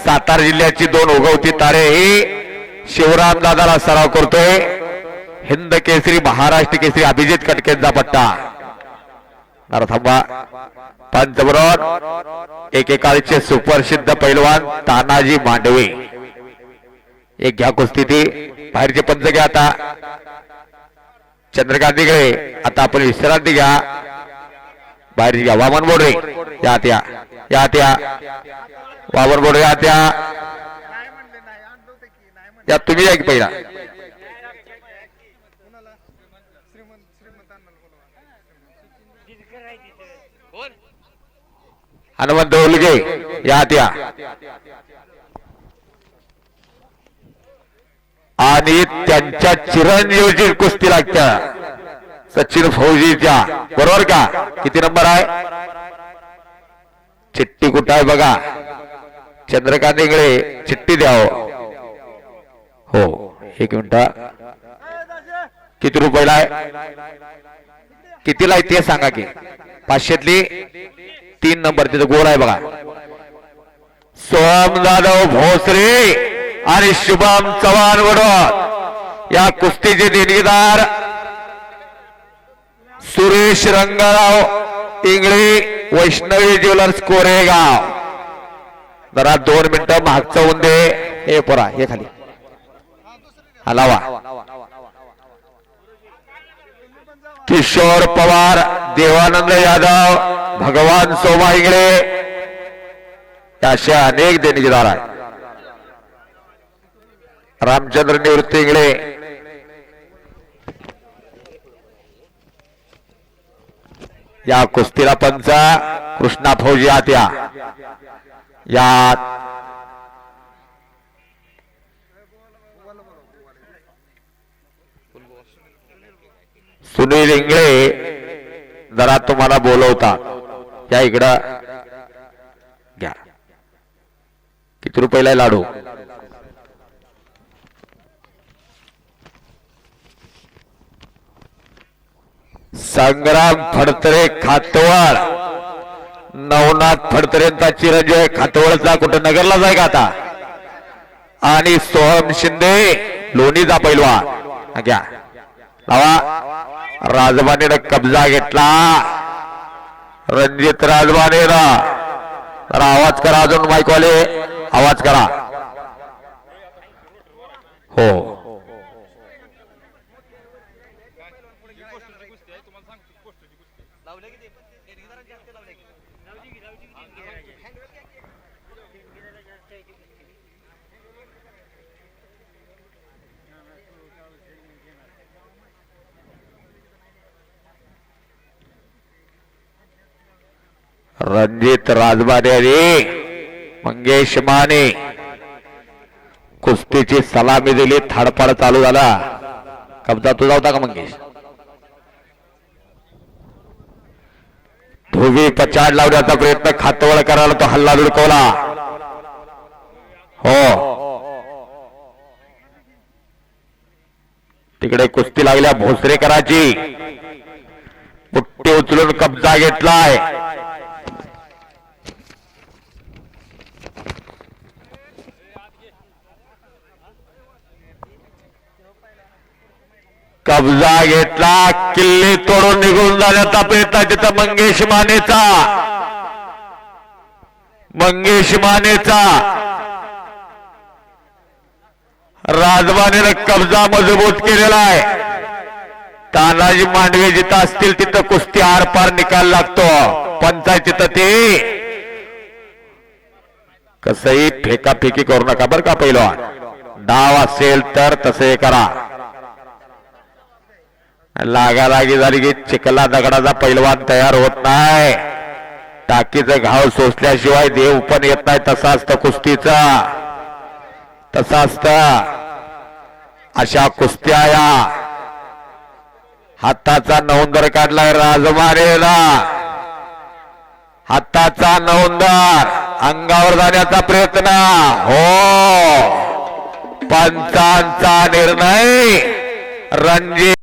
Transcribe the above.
सातारा जिल्ह्याची दोन उगवती तारे ही शिवराम दादाला सराव करतोय. हिंद केसरी महाराष्ट्र केसरी अभिजित कटकेंचा पट्टा. थांबा. पंचबरोबर एकेकाळचे सुप्रसिद्ध पैलवान तानाजी मांडवे. एक घ्या कुस्ती ती बाहेरचे पंच घ्या आता. चंद्रकांत दिगळे आता आपण विश्रांती घ्या. बाहेरची घ्या वामन बोडरे या. त्या या. त्या वामन या त्या. या तुम्ही या की पहिला. हनुमंत उलगे या त्या. आणि त्यांच्या चिरंजीवची कुस्ती लागत्या सचिन फौजीच्या. बरोबर का? किती नंबर आहे? चिठ्ठी कुठं आहे बघा. चंद्रकांत इंगळे चिठ्ठी द्याव. हो एक मिनिट किती रुपयाला कितीला आहे ते सांगा की. पाचशेतली तीन नंबर तिथं गोल आहे बघा. सोम जाधव भोसरे आणि शुभम चव्हाण वडोद. या कुस्तीचे देणगीदार सुरेश रंगराव इंगळे वैष्णवी ज्वेलर्स कोरेगाव. जरा दोन मिनिटं मागचं होऊन दे. हे पोरा हे खाली. हलावा किशोर पवार देवानंद यादव भगवान सोमा इंगळे असे अनेक देणगीदार आहेत. रामचंद्र निवृत्ती इंगळे या कुस्तीला पंचा कृष्णा फौजी आत्या. या सुनील इंगळे जरा तुम्हाला बोलवता. या इकडं. घ्या. किती रुपयाला लाडू? संग्राम फडतरे खातवाड नवनाथ फडतरेंचा चिरंजीव आहे खातवळचा कुठं नगरला जाय का आता? आणि सोहम शिंदे लोणीचा पैलवा घ्या. लावा. राजवानीनं कब्जा घेतला. रणजित राजमानेनं जरा आवाज करा अजून माईकवाले आवाज करा. हो. रणजित राजबाने आणि मंगेश माने कुस्तीची सलामी दिली थाडपाड चालू झाला. कब्जा तुझा होता का मंगेश? धोबी पचाड लावण्याचा प्रयत्न खातवळ करायला तो हल्ला धुडकवला हो. तिकडे कुस्ती लागल्या भोसरेकराची. पुट्टी उचलून कब्जा घेतलाय. कब्जा घेतला किल्ले तोडून निघून जाण्याचा प्रयत्न तिथं मंगेश मानेचा. मंगेश मानेचा. राजवानीनं कब्जा मजबूत केलेला आहे. तानाजी मांडवे जिथं असतील तिथं कुस्ती आरपार निकाल लागतो. पंचायत तिथं ते. कसही फेकाफेकी करू नका बरं का पहिलं डाव असेल तर तसे करा. लागालागी झाली की चिखला दगडाचा पैलवान तयार होत नाही. टाकीचं घाव सोसल्याशिवाय देव पण येत नाही. तसा असतं कुस्तीचा. तसा असत अशा कुस्त्या या हाताचा नवंदर काढलाय राजमारेला हाताचा नवंदर अंगावर जाण्याचा प्रयत्न. हो. पंचांचा निर्णय. रणजी